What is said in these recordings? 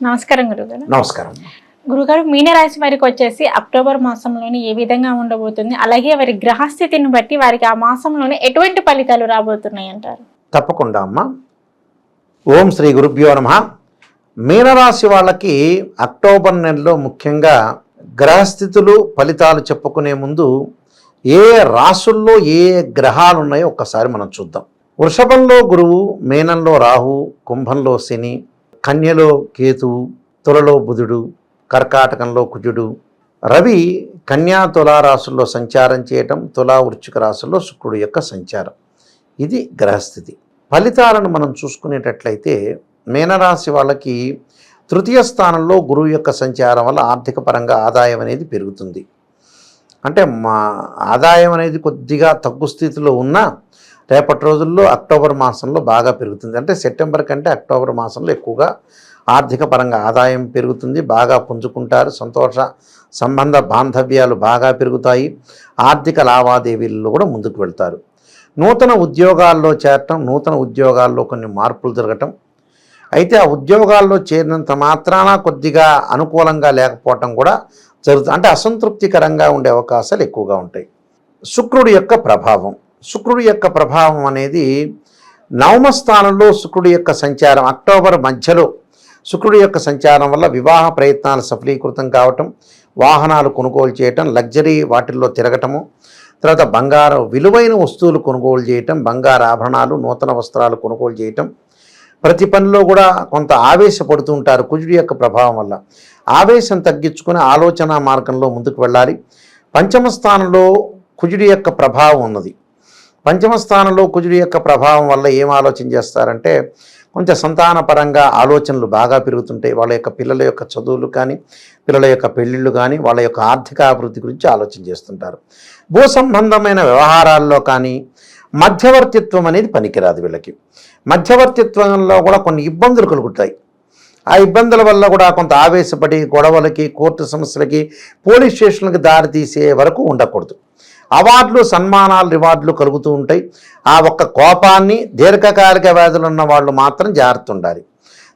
నమస్కారం గురుగారు. నమస్కారం. గురుగారు మీనరాశి వారికి వచ్చేసి అక్టోబర్ మాసంలోని ఏ విధంగా ఉండబోతుంది? అలాగే వారి గ్రహస్థితిని బట్టి వారికి ఆ మాసంలోనే ఎటువంటి ఫలితాలు రాబోతున్నాయి అంటారు? తప్పకుండా అమ్మ. ఓం శ్రీ గురుభ్యో నమ. మీనరాశి వాళ్ళకి అక్టోబర్ నెలలో ముఖ్యంగా గ్రహస్థితులు ఫలితాలు చెప్పుకునే ముందు ఏ రాసుల్లో ఏ గ్రహాలు ఉన్నాయో ఒక్కసారి మనం చూద్దాం. వృషభంలో గురువు మీనంలో రాహు కుంభంలో శని కన్యలో కేతువు తులలో బుధుడు కర్కాటకంలో కుజుడు. రవి కన్యా తులా రాశుల్లో సంచారం చేయటం తులా వృచ్చిక రాశుల్లో శుక్రుడు యొక్క సంచారం. ఇది గ్రహస్థితి. ఫలితాలను మనం చూసుకునేటట్లయితే మీనరాశి వాళ్ళకి తృతీయ స్థానంలో గురువు యొక్క సంచారం వల్ల ఆర్థిక పరంగా ఆదాయం అనేది పెరుగుతుంది. అంటే మా ఆదాయం అనేది కొద్దిగా తగ్గు స్థితిలో ఉన్నా రేపటి రోజుల్లో అక్టోబర్ మాసంలో బాగా పెరుగుతుంది. అంటే సెప్టెంబర్ కంటే అక్టోబర్ మాసంలో ఎక్కువగా ఆర్థిక పరంగా ఆదాయం పెరుగుతుంది బాగా పుంజుకుంటారు. సంతోష సంబంధ బాంధవ్యాలు బాగా పెరుగుతాయి. ఆర్థిక లావాదేవీల్లో కూడా ముందుకు వెళ్తారు. నూతన ఉద్యోగాల్లో చేరటం నూతన ఉద్యోగాల్లో కొన్ని మార్పులు జరగటం. అయితే ఆ ఉద్యోగాల్లో చేరినంత మాత్రాన కొద్దిగా అనుకూలంగా లేకపోవటం కూడా జరుగుతుంది. అంటే అసంతృప్తికరంగా ఉండే అవకాశాలు ఎక్కువగా ఉంటాయి. శుక్రుడి యొక్క ప్రభావం. శుక్రుడి యొక్క ప్రభావం అనేది నవమ స్థానంలో శుక్రుడి యొక్క సంచారం అక్టోబర్ మధ్యలో శుక్రుడి యొక్క సంచారం వల్ల వివాహ ప్రయత్నాలు సఫలీకృతం కావటం వాహనాలు కొనుగోలు చేయటం లగ్జరీ వాటిల్లో తిరగటము తర్వాత బంగారం విలువైన వస్తువులు కొనుగోలు చేయటం బంగారు ఆభరణాలు నూతన వస్త్రాలు కొనుగోలు చేయటం. ప్రతి పనిలో కూడా కొంత ఆవేశపడుతూ ఉంటారు కుజుడి యొక్క ప్రభావం వల్ల. ఆవేశం తగ్గించుకుని ఆలోచన మార్గంలో ముందుకు వెళ్ళాలి. పంచమ స్థానంలో కుజుడి యొక్క ప్రభావం ఉన్నది. పంచమ స్థానంలో కుజుడు యొక్క ప్రభావం వల్ల ఏం ఆలోచన చేస్తారంటే కొంచెం సంతానపరంగా ఆలోచనలు బాగా పెరుగుతుంటాయి. వాళ్ళ యొక్క పిల్లల యొక్క చదువులు కానీ పిల్లల యొక్క పెళ్ళిళ్ళు కానీ వాళ్ళ యొక్క ఆర్థిక అభివృద్ధి గురించి ఆలోచన చేస్తుంటారు. భూ సంబంధమైన వ్యవహారాల్లో కానీ మధ్యవర్తిత్వం అనేది పనికిరాదు వీళ్ళకి. మధ్యవర్తిత్వంలో కూడా కొన్ని ఇబ్బందులు కలుగుతాయి. ఆ ఇబ్బందుల వల్ల కూడా కొంత ఆవేశపడి గొడవలకి కోర్టు సమస్యలకి పోలీస్ స్టేషన్లకి దారితీసే వరకు ఉండకూడదు. అవార్డులు సన్మానాలు రివార్డులు కలుగుతూ ఉంటాయి. ఆ ఒక్క కోపాన్ని దీర్ఘకాలిక వ్యాధులు ఉన్న వాళ్ళు మాత్రం జాగ్రత్త ఉండాలి.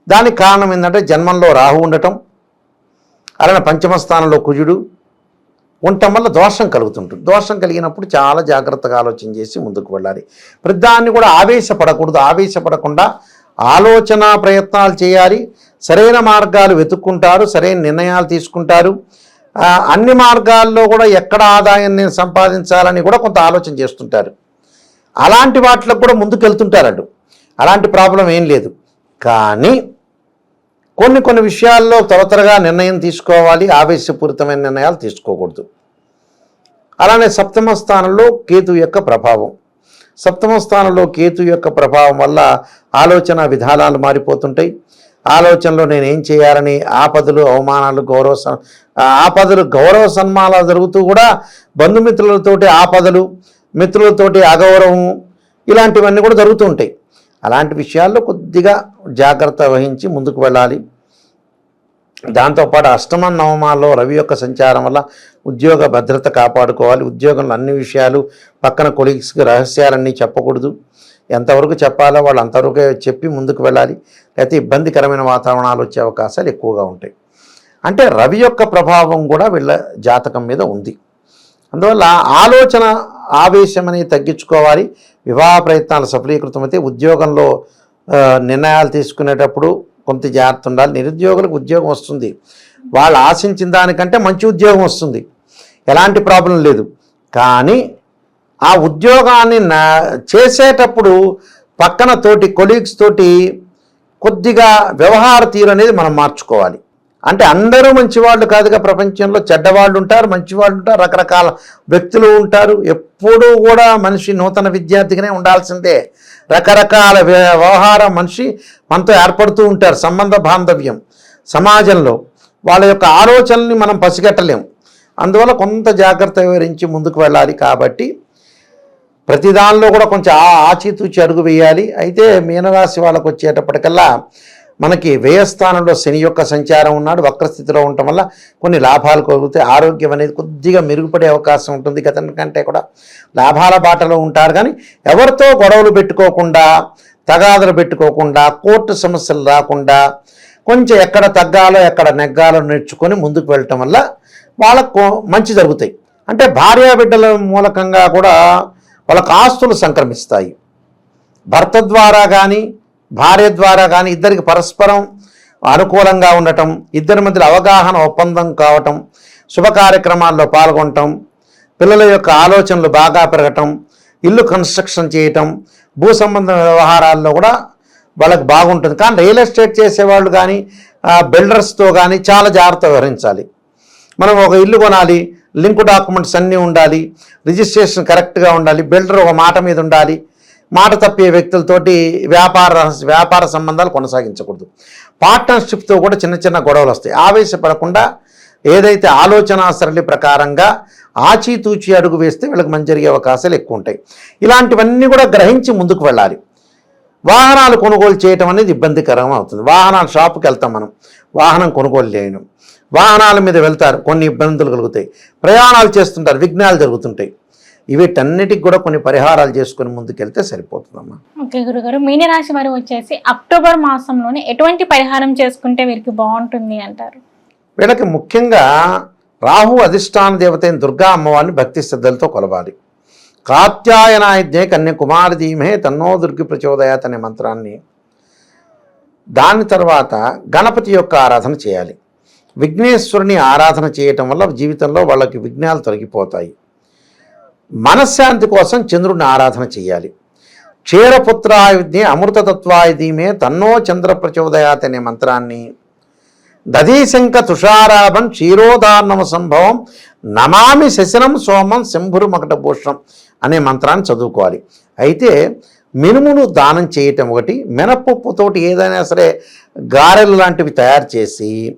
దానికి కారణం ఏంటంటే జన్మంలో రాహు ఉండటం అలానే పంచమ స్థానంలో కుజుడు ఉండటం వల్ల దోషం కలుగుతుంటుంది. దోషం కలిగినప్పుడు చాలా జాగ్రత్తగా ఆలోచన చేసి ముందుకు వెళ్ళాలి. ప్రతిదాన్ని కూడా ఆవేశపడకూడదు. ఆవేశపడకుండా ఆలోచన ప్రయత్నాలు చేయాలి. సరైన మార్గాలు వెతుక్కుంటారు సరైన నిర్ణయాలు తీసుకుంటారు. అన్ని మార్గాల్లో కూడా ఎక్కడ ఆదాయాన్ని సంపాదించాలని కూడా కొంత ఆలోచన చేస్తుంటారు. అలాంటి వాటిలో కూడా ముందుకెళ్తుంటారు అలాంటి ప్రాబ్లం ఏం లేదు. కానీ కొన్ని కొన్ని విషయాల్లో త్వర త్వరగా నిర్ణయం తీసుకోవాలి ఆవేశపూరితమైన నిర్ణయాలు తీసుకోకూడదు. అలానే సప్తమ స్థానంలో కేతు యొక్క ప్రభావం. సప్తమ స్థానంలో కేతు యొక్క ప్రభావం వల్ల ఆలోచన విధానాలు మారిపోతుంటాయి. ఆలోచనలో నేను ఏం చేయాలని ఆపదలు అవమానాలు గౌరవ సన్- ఆపదలు గౌరవ సన్మానాలు జరుగుతూ కూడా బంధుమిత్రులతోటి ఆపదలు మిత్రులతోటి అగౌరవం ఇలాంటివన్నీ కూడా జరుగుతూ ఉంటాయి. అలాంటి విషయాల్లో కొద్దిగా జాగ్రత్త వహించి ముందుకు వెళ్ళాలి. దాంతోపాటు అష్టమ నవమాల్లో రవి యొక్క సంచారం వల్ల ఉద్యోగ భద్రత కాపాడుకోవాలి. ఉద్యోగంలో అన్ని విషయాలు పక్కన కొలీగ్స్కి రహస్యాలన్నీ చెప్పకూడదు. ఎంతవరకు చెప్పాలో వాళ్ళు అంతవరకే చెప్పి ముందుకు వెళ్ళాలి. లేకపోతే ఇబ్బందికరమైన వాతావరణాలు వచ్చే అవకాశాలు ఎక్కువగా ఉంటాయి. అంటే రవి యొక్క ప్రభావం కూడా వీళ్ళ జాతకం మీద ఉంది. అందువల్ల ఆలోచన ఆవేశం అనేది తగ్గించుకోవాలి. వివాహ ప్రయత్నాలు సఫలీకృతమైతే ఉద్యోగంలో నిర్ణయాలు తీసుకునేటప్పుడు కొంత జాగ్రత్త ఉండాలి. నిరుద్యోగులకు ఉద్యోగం వస్తుంది. వాళ్ళు ఆశించిన దానికంటే మంచి ఉద్యోగం వస్తుంది. ఎలాంటి ప్రాబ్లం లేదు. కానీ ఆ ఉద్యోగాన్ని నా చేసేటప్పుడు పక్కన తోటి కొలీగ్స్ తోటి కొద్దిగా వ్యవహార తీరు అనేది మనం మార్చుకోవాలి. అంటే అందరూ మంచివాళ్ళు కాదుగా ప్రపంచంలో చెడ్డవాళ్ళు ఉంటారు మంచివాళ్ళు ఉంటారు రకరకాల వ్యక్తులు ఉంటారు. ఎప్పుడూ కూడా మనిషి నూతన విద్యార్థిగానే ఉండాల్సిందే. రకరకాల వ్య- వ్యవహార మనిషి మనతో ఏర్పడుతూ ఉంటారు సంబంధ బాంధవ్యం సమాజంలో. వాళ్ళ యొక్క ఆలోచనల్ని మనం పసిగట్టలేం. అందువల్ల కొంత జాగ్రత్త వివరించి ముందుకు వెళ్ళాలి కాబట్టి ప్రతి దానిలో కూడా కొంచెం ఆచితూచి అడుగు వేయాలి. అయితే మీనరాశి వాళ్ళకు వచ్చేటప్పటికల్లా మనకి వ్యయస్థానంలో శని యొక్క సంచారం ఉన్నాడు. వక్రస్థితిలో ఉండటం వల్ల కొన్ని లాభాలు కలుగుతాయి ఆరోగ్యం అనేది కొద్దిగా మెరుగుపడే అవకాశం ఉంటుంది. గతం కంటే కూడా లాభాల బాటలో ఉంటారు. కానీ ఎవరితో గొడవలు పెట్టుకోకుండా తగాదలు పెట్టుకోకుండా కోర్టు సమస్యలు రాకుండా కొంచెం ఎక్కడ తగ్గాలో ఎక్కడ నెగ్గాలో నేర్చుకొని ముందుకు వెళ్ళటం వల్ల వాళ్ళకు మంచి జరుగుతాయి. అంటే భార్యాబిడ్డల మూలకంగా కూడా వాళ్ళకు ఆస్తులు సంక్రమిస్తాయి. భర్త ద్వారా కానీ భార్య ద్వారా కానీ ఇద్దరికి పరస్పరం అనుకూలంగా ఉండటం ఇద్దరి మధ్యలో అవగాహన ఒప్పందం కావటం శుభ కార్యక్రమాల్లో పాల్గొనటం పిల్లల యొక్క ఆలోచనలు బాగా పెరగటం ఇల్లు కన్స్ట్రక్షన్ చేయటం భూ సంబంధ వ్యవహారాల్లో కూడా వాళ్ళకి బాగుంటుంది. కానీ రియల్ ఎస్టేట్ చేసేవాళ్ళు కానీ బిల్డర్స్తో కానీ చాలా జాగ్రత్త వ్యవహరించాలి. మనం ఒక ఇల్లు కొనాలి లింక్ డాక్యుమెంట్స్ అన్నీ ఉండాలి రిజిస్ట్రేషన్ కరెక్ట్గా ఉండాలి బిల్డర్ ఒక మాట మీద ఉండాలి. మాట తప్పే వ్యక్తులతోటి వ్యాపార వ్యాపార సంబంధాలు కొనసాగించకూడదు. పార్ట్నర్షిప్తో కూడా చిన్న చిన్న గొడవలు వస్తాయి ఆవేశపడకుండా ఏదైతే ఆలోచన సరళి ప్రకారంగా ఆచితూచి అడుగు వేస్తే వీళ్ళకి మంచి జరిగే అవకాశాలు ఎక్కువ ఉంటాయి. ఇలాంటివన్నీ కూడా గ్రహించి ముందుకు వెళ్ళాలి. వాహనాలు కొనుగోలు చేయటం అనేది ఇబ్బందికరం అవుతుంది. వాహనాల షాపుకి వెళ్తాం మనం. వాహనం కొనుగోలు చేయడం వాహనాల మీద వెళ్తారు. కొన్ని ఇబ్బందులు కలుగుతాయి. ప్రయాణాలు చేస్తుంటారు. విఘ్నాలు జరుగుతుంటాయి. వీటన్నిటికి కూడా కొన్ని పరిహారాలు చేసుకొని ముందుకెళ్తే సరిపోతుందమ్మా. ఓకే గురుగారు మీనరాశి వారు వచ్చేసి అక్టోబర్ మాసంలోనే ఎటువంటి పరిహారం చేసుకుంటే వీరికి బాగుంటుంది అంటారు? వీళ్ళకి ముఖ్యంగా రాహు అధిష్టాన దేవత అయిన దుర్గా అమ్మవారిని భక్తి శ్రద్ధలతో కొలవాలి. కాత్యాయనాయుధ్యే కన్య కుమారి తన్నో దుర్గి ప్రచోదయాత్ అనే మంత్రాన్ని దాని తర్వాత గణపతి యొక్క ఆరాధన చేయాలి. విఘ్నేశ్వరుని ఆరాధన చేయటం వల్ల జీవితంలో వాళ్ళకి విఘ్నాలు తొలగిపోతాయి. మనశ్శాంతి కోసం చంద్రుడిని ఆరాధన చేయాలి. క్షీరపుత్రాయుధి అమృతతత్వాయుధీమే తన్నో చంద్ర ప్రచోదయాత్ అనే మంత్రాన్ని. దధీశంక తుషారాభం క్షీరోదార్ణవ సంభవం నమామి శశనం సోమం శంభురు మకటభూషణం అనే మంత్రాన్ని చదువుకోవాలి. అయితే మినుమును దానం చేయటం ఒకటి మినపప్పుతోటి ఏదైనా సరే గారెలు లాంటివి తయారు చేసి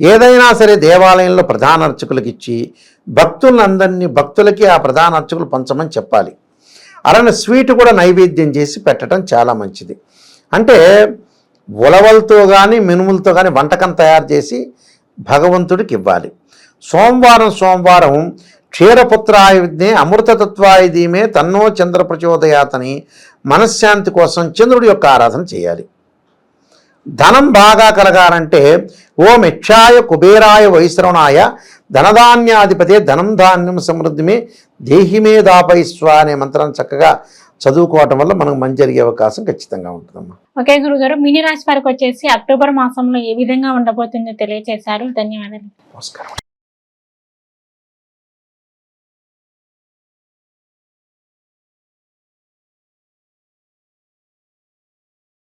ఏదైనా సరే దేవాలయంలో ప్రధాన అర్చకులకు ఇచ్చి భక్తులందరినీ భక్తులకి ఆ ప్రధాన అర్చకులు పంచమని చెప్పాలి. అలానే స్వీట్ కూడా నైవేద్యం చేసి పెట్టడం చాలా మంచిది. అంటే ఉలవలతో కానీ మినుములతో కానీ వంటకం తయారు చేసి భగవంతుడికి ఇవ్వాలి. సోమవారం సోమవారం క్షీరపుత్రాయుధ్నే అమృతతత్వాయుధీమే తన్నో చంద్ర ప్రచోదయాతని మనశ్శాంతి కోసం చంద్రుడి యొక్క ఆరాధన చేయాలి. ధనం బాగా కలగాలంటే ఓం యక్షాయ కుబేరాయ వైశ్రవణాయ ధనధాన్యాధిపతే ధనం ధాన్యం సమృద్ధిమే దేహిమే దాపైస్వ అనే మంత్రాన్ని చక్కగా చదువుకోవటం వల్ల మనకు మంచి జరిగే అవకాశం ఖచ్చితంగా ఉంటుందమ్మా. ఓకే గురుగారు మీనరాశి వారికి వచ్చేసి అక్టోబర్ మాసంలో ఏ విధంగా ఉండబోతుందో తెలియజేశారు ధన్యవాదాలు. నమస్కారం.